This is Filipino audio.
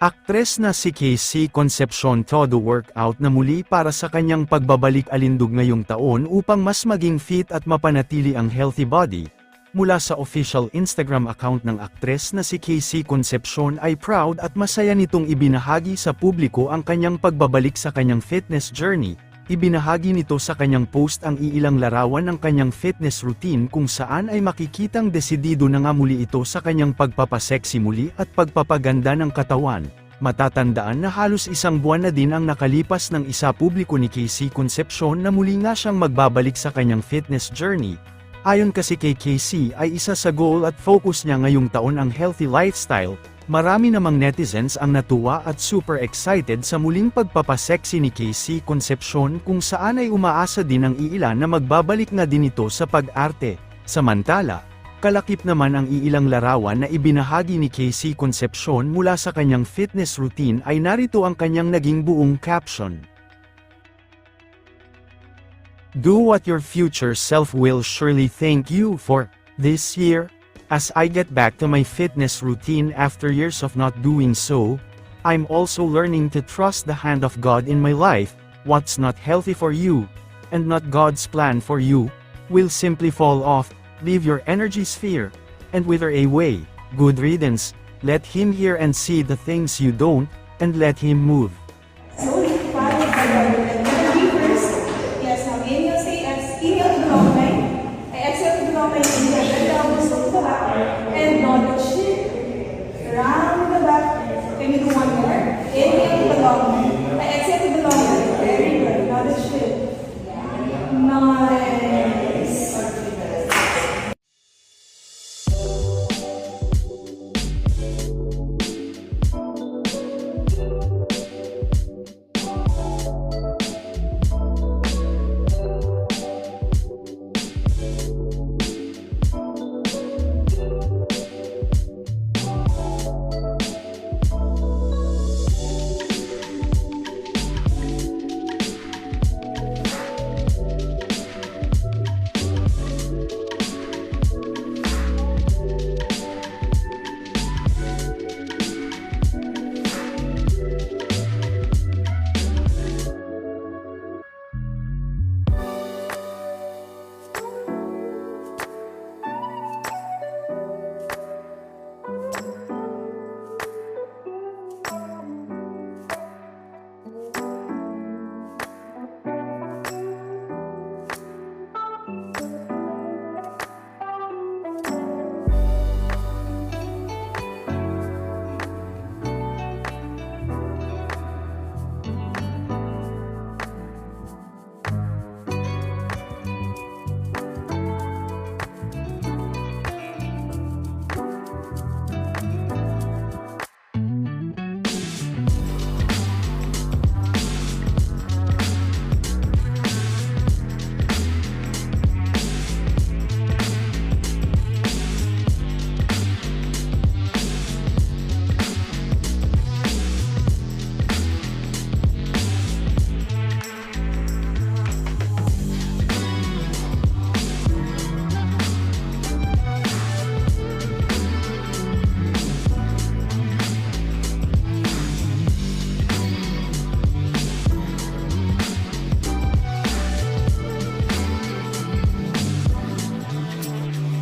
Aktres na si Casey Concepcion todo workout na muli para sa kanyang pagbabalik alindog ngayong taon upang mas maging fit at mapanatili ang healthy body. Mula sa official Instagram account ng aktres na si Casey Concepcion ay proud at masaya nitong ibinahagi sa publiko ang kanyang pagbabalik sa kanyang fitness journey. Ibinahagi nito sa kanyang post ang iilang larawan ng kanyang fitness routine kung saan ay makikitang desidido na nga muli ito sa kanyang pagpapaseksi muli at pagpapaganda ng katawan. Matatandaan na halos isang buwan na din ang nakalipas ng isa publiko ni Casey Concepcion na muli nga siyang magbabalik sa kanyang fitness journey. Ayon kasi kay Casey ay isa sa goal at focus niya ngayong taon ang healthy lifestyle, Marami namang netizens ang natuwa at super excited sa muling pagpapaseksi ni Casey Concepcion kung saan ay umaasa din ang iilan na magbabalik nga din ito sa pag-arte. Samantala, kalakip naman ang iilang larawan na ibinahagi ni Casey Concepcion mula sa kanyang fitness routine ay narito ang kanyang naging buong caption. Do what your future self will surely thank you for, this year, as I get back to my fitness routine after years of not doing so, I'm also learning to trust the hand of God in my life, what's not healthy for you, and not God's plan for you, will simply fall off, leave your energy sphere, and wither away, good riddance, let Him hear and see the things you don't, and let Him move. long